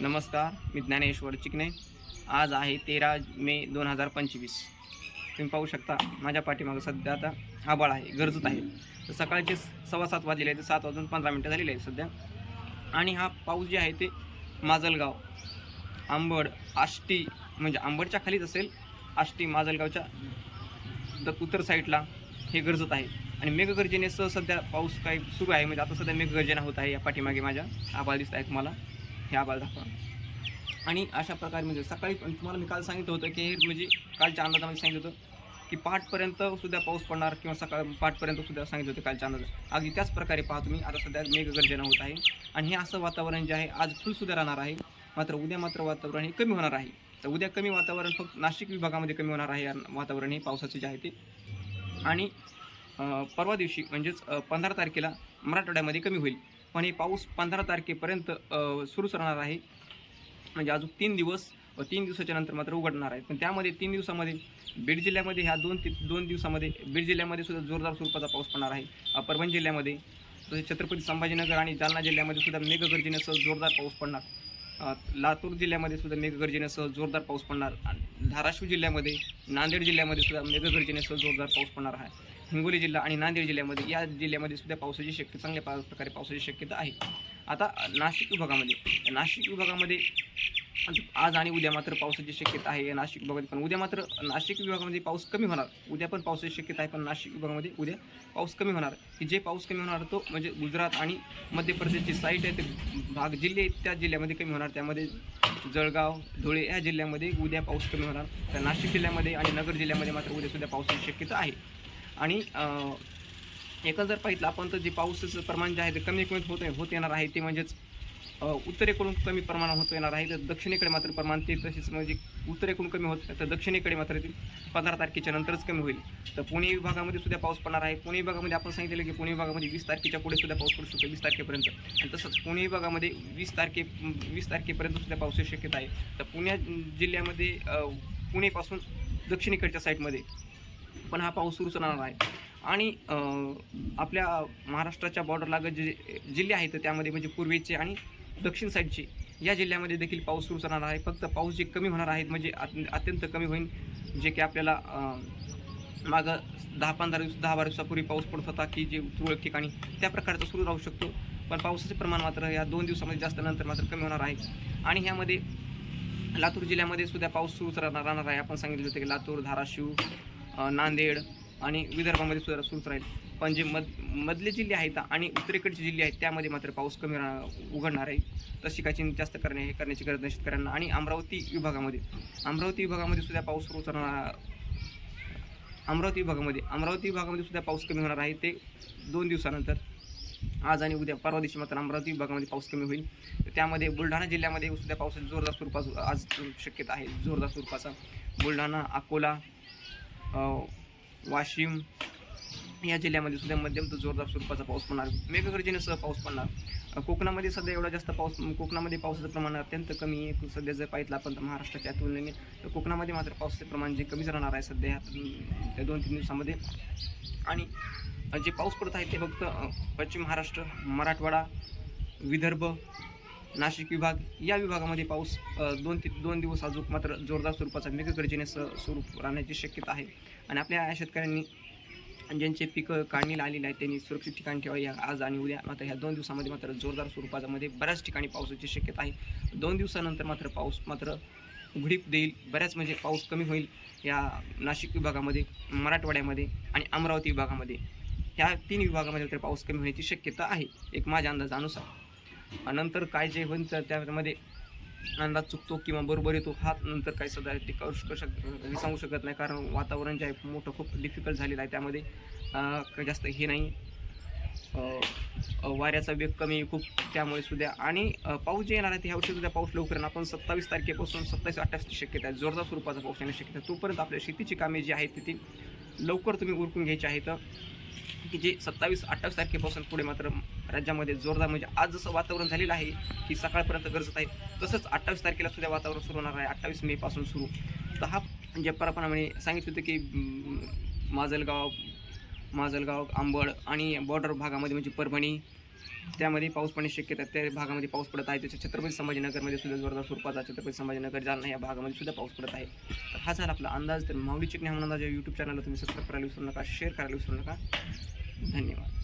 नमस्कार मी ज्ञानेश्वर चिकणे आज आहे तेरा मे दोन हजार पंचवीस. तुम्ही पाहू शकता माझ्या पाठीमागं सध्या आता आबाळ आहे गरजत आहे. तर सकाळचे सव्वा सात वाजलेले आहे तर सात वाजून पंधरा मिनटं झालेले आहेत सध्या. आणि हा पाऊस जे आहे ते माजलगाव आंबड आष्टी म्हणजे आंबडच्या खालीच असेल आष्टी माजलगावच्या द उत्तर साईडला हे गरजत आहे. आणि मेघगर्जनेसह सध्या पाऊस काही सुरू आहे म्हणजे आता सध्या मेघगर्जना होत आहे या पाठीमागे माझ्या आबाळ दिसत आहे तुम्हाला हे आम्हाला दाखवा. आणि अशा प्रकारे म्हणजे सकाळी पण तुम्हाला मी काल सांगितलं होतं की हे म्हणजे कालच्या अंदाजामध्ये सांगितलं होतं की पहाटपर्यंत सुद्धा पाऊस पडणार किंवा सकाळ पहाटपर्यंत सुद्धा सांगितलं होतं कालच्या अंदाजात. अगदी त्याच प्रकारे पाहा तुम्ही आता सध्या मेघगर्जना होत आहे आणि हे असं वातावरण जे आहे आज फुलसुद्धा राहणार आहे. मात्र उद्या मात्र वातावरण हे कमी होणार आहे. तर उद्या कमी वातावरण फक्त नाशिक विभागामध्ये कमी होणार आहे या वातावरण हे पावसाचे जे आहे ते. आणि परवा दिवशी म्हणजेच पंधरा तारखेला मराठवाड्यामध्ये कमी होईल. पण हे पाऊस पंधरा तारखेपर्यंत सुरूच राहणार आहे. म्हणजे अजून तीन दिवस व तीन दिवसाच्या नंतर मात्र उघडणार आहे. पण त्यामध्ये तीन दिवसामध्ये बीड जिल्ह्यामध्ये ह्या दोन ते दोन दिवसामध्ये बीड जिल्ह्यामध्ये सुद्धा जोरदार स्वरूपाचा पाऊस पडणार आहे. परभणी जिल्ह्यामध्ये तसेच छत्रपती संभाजीनगर आणि जालना जिल्ह्यामध्ये सुद्धा मेघगर्जनेसह जोरदार पाऊस पडणार. लातूर जिल्ह्यामध्ये सुद्धा मेघगर्जनेसह जोरदार पाऊस पडणार. आणि धाराशिव जिल्ह्यामध्ये नांदेड जिल्ह्यामध्ये सुद्धा मेघगर्जनेसह जोरदार पाऊस पडणार आहे. हिंगोली जिल्हा आणि नांदेड जिल्ह्यामध्ये या जिल्ह्यामध्ये सुद्धा पावसाची शक्यता चांगल्या पा- प्रकारे पावसाची शक्यता आहे. आता नाशिक विभागामध्ये नाशिक विभागामध्ये आज आणि उद्या मात्र पावसाची शक्यता आहे. या नाशिक विभागामध्ये पण उद्या मात्र नाशिक विभागामध्ये पाऊस कमी होणार. उद्या पण पावसाची शक्यता आहे पण नाशिक विभागामध्ये उद्या पाऊस कमी होणार. की जे पाऊस कमी होणार तो म्हणजे गुजरात आणि मध्य प्रदेशची साईट आहे ते भाग जिल्हे आहेत त्या जिल्ह्यामध्ये कमी होणार. त्यामध्ये जळगाव धुळे या जिल्ह्यामध्ये उद्या पाऊस कमी होणार. तर नाशिक जिल्ह्यामध्ये आणि नगर जिल्ह्यामध्ये मात्र उद्या सुद्धा पावसाची शक्यता आहे. आणि एकंदर जर पाहिलं आपण तर जे पावसाचं प्रमाण जे आहे ते कमी कमी होत होत येणार आहे ते म्हणजेच उत्तरेकडून कमी प्रमाणात होत येणार आहे तर दक्षिणेकडे मात्र प्रमाण ते तसेच म्हणजे उत्तरेकडून कमी होत तर दक्षिणेकडे मात्र ते पंधरा तारखेच्या नंतरच कमी होईल. तर पुणे विभागामध्ये सुद्धा पाऊस पडणार आहे. पुणे विभागामध्ये आपण सांगितलं की पुणे विभागामध्ये वीस तारखेच्या पुढे सुद्धा पाऊस पडू शकतो वीस तारखेपर्यंत. आणि तसंच पुणे विभागामध्ये वीस तारखे वीस तारखेपर्यंत सुद्धा पावसाची शक्यता आहे. तर पुण्या जिल्ह्यामध्ये पुणेपासून दक्षिणेकडच्या साईडमध्ये पण हा पाऊस सुरूच राहणार आहे. आणि आपल्या महाराष्ट्राच्या बॉर्डर लागत जे जिल्हे आहेत त्यामध्ये म्हणजे पूर्वेचे आणि दक्षिण साईडचे या जिल्ह्यामध्ये देखील पाऊस सुरूच राहणार आहे. फक्त पाऊस जे कमी होणार आहेत म्हणजे अत्यंत कमी होईल जे की आपल्याला मागं दहा पंधरा दिवस दहा बारा दिवसापूर्वी पाऊस पडत होता की जे तुरळक ठिकाणी त्या प्रकारचा सुरू राहू शकतो. पण पावसाचे प्रमाण मात्र या दोन दिवसामध्ये जास्त नंतर मात्र कमी होणार आहे. आणि ह्यामध्ये लातूर जिल्ह्यामध्ये सुद्धा पाऊस सुरूच राहणार राहणार आहे. आपण सांगितलं होतं की लातूर धाराशिव नांदेड आणि विदर्भामध्ये सुद्धा सुरूच राहील. पण जे मध मधले जिल्हे आहेत आणि उत्तरेकडचे जिल्हे आहेत त्यामध्ये मात्र पाऊस कमी राहणार उघडणार आहे. तशी काही जास्त करणे हे करण्याची गरज नाही शेतकऱ्यांना. आणि अमरावती विभागामध्ये अमरावती विभागामध्ये सुद्धा पाऊस सुरूच राहणार अमरावती विभागामध्ये अमरावती विभागामध्ये सुद्धा पाऊस कमी होणार आहे. ते दोन दिवसानंतर आज आणि उद्या परवा दिवशी मात्र अमरावती विभागामध्ये पाऊस कमी होईल. त्यामध्ये बुलढाणा जिल्ह्यामध्ये सुद्धा पावसाचा जोरदार स्वरूपाचा आज शक्यता आहे. जोरदार स्वरूपाचा बुलढाणा अकोला वाशिम या जिल्ह्यामध्ये सुद्धा मध्यम तर जोरदार स्वरूपाचा पाऊस पडणार. मेघगर्जनेसह पाऊस पडणार. कोकणामध्ये सध्या एवढा जास्त पाऊस कोकणामध्ये पावसाचं प्रमाण अत्यंत कमी आहे. सध्या जर पाहिलं आपण तर महाराष्ट्राच्या तुलनेने तर कोकणामध्ये मात्र पावसाचे प्रमाण जे कमीच राहणार आहे सध्या ह्या- त्या दोन तीन दिवसामध्ये. आणि जे पाऊस पडत आहे ते फक्त पश्चिम महाराष्ट्र मराठवाडा विदर्भ नाशिक विभाग या विभागामध्ये पाऊस दोन ते दोन दिवस अजून मात्र जोरदार स्वरूपाचा मेघगर्जनेसह स्वरूप राहण्याची शक्यता आहे. आणि आपल्या शेतकऱ्यांनी ज्यांचे पिकं काढणीला आलेले आहेत त्यांनी सुरक्षित ठिकाणी ठेवा या आज आणि उद्या मात्र ह्या दोन दिवसामध्ये मात्र जोरदार स्वरूपाचा मध्ये बऱ्याच ठिकाणी पावसाची शक्यता आहे. दोन दिवसानंतर मात्र पाऊस मात्र उघडीप देईल. बऱ्याच म्हणजे पाऊस कमी होईल या नाशिक विभागामध्ये मराठवाड्यामध्ये आणि अमरावती विभागामध्ये. ह्या तीन विभागामध्ये तर पाऊस कमी होण्याची शक्यता आहे. एक माझ्या अंदाजानुसार. नंतर काय जे होईल तर त्यामध्ये अंदाज चुकतो किंवा बरोबर येतो हा नंतर काही सध्या टिकाऊ शकू शक हे सांगू शकत नाही. कारण वातावरण जे आहे मोठं खूप डिफिकल्ट झालेलं आहे. त्यामध्ये जास्त हे नाही. वाऱ्याचा वेग कमी खूप त्यामुळे सुद्धा. आणि पाऊस जे येणार आहे ते ह्या वर्षी सुद्धा पाऊस लवकर आपण सत्तावीस तारखेपासून सत्तावीस अठ्ठावीसची शक्यता आहे. जोरदार स्वरूपाचा पाऊस येण्याची शक्यता तोपर्यंत आपल्या शेतीची कामे जी आहेत ती लवकर तुम्ही उरकून घ्यायची आहेत. की जे सत्तावीस अठ्ठावीस तारखेपासून पुढे मात्र राज्यामध्ये जोरदार म्हणजे आज जसं वातावरण झालेलं आहे की सकाळपर्यंत गरजत आहे तसंच अठ्ठावीस तारखेला सुद्धा वातावरण सुरू होणार आहे. अठ्ठावीस मे पासून सुरू. तर हा म्हणजे जे सांगितलं होतं की माजलगाव माजलगाव आंबड आणि बॉर्डर भागामध्ये म्हणजे परभणी त्यामध्ये पाऊस पडण्याची शक्यता आहे. त्या भागामध्ये पाऊस पडत आहे. त्याच्या छत्रपती संभाजीनगरमध्ये सुद्धा जोरदार स्वरूपाचा छत्रपती संभाजीनगर जालना या भागामध्ये सुद्धा पाऊस पडत आहे. तर हा झाला आपला अंदाज. तर माऊली चिकणी म्हणून अंदाज यूट्यूब चॅनलला तुम्ही सबस्क्राईब करायला विसरू नका शेअर करायला विसरू नका. धन्यवाद.